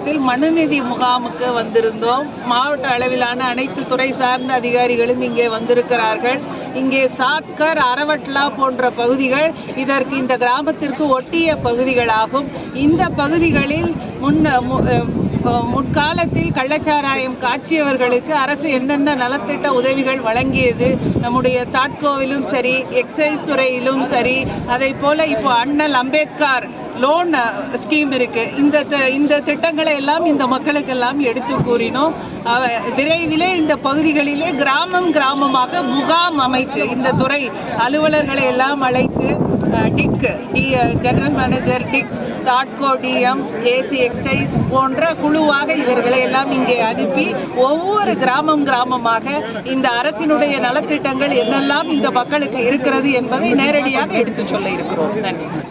மாவட்டத்தில் மனுநிதி முகாமுக்கு வந்திருந்தோம். மாவட்ட அளவிலான அனைத்து துறை சார்ந்த அதிகாரிகளும் இங்கே வந்திருக்கிறார்கள். இங்கே சாத்கர் அரவட்லா போன்ற பகுதிகள் இதற்கு இந்த கிராமத்திற்கு ஒட்டிய பகுதிகளாகும். இந்த பகுதிகளில் முன்ன மு- முற்காலத்தில் கள்ளச்சாராயம் காட்சியவர்களுக்கு அரசு என்னென்ன நலத்திட்ட உதவிகள் வழங்கியது நம்முடைய தாட்கோவிலும் சரி எக்ஸைஸ் துறையிலும் சரி அதை போல இப்போ அண்ணல் அம்பேத்கர் லோன் ஸ்கீம் uh, இருக்கு. இந்த த- இந்த திட்டங்களை எல்லாம் இந்த மக்களுக்கெல்லாம் எடுத்து கூறினோம். அவ- விரைவிலே இந்த பகுதிகளிலே கிராமம் கிராமமாக முகாம் அமைத்து இந்த துறை அலுவலர்களை எல்லாம் அழைத்து டிக் டி ஜெனரல் மேனேஜர் டிக் தாட்கோ டிஎம் ஏசி எக்ஸைஸ் போன்ற குழுவாக இவர்களை எல்லாம் இங்கே அனுப்பி ஒவ்வொரு கிராமம் கிராமமாக இந்த அரசினுடைய நலத்திட்டங்கள் என்னெல்லாம் இந்த மக்களுக்கு இருக்கிறது என்பதை நேரடியாக எடுத்துச் சொல்ல இருக்கிறோம். நன்றி.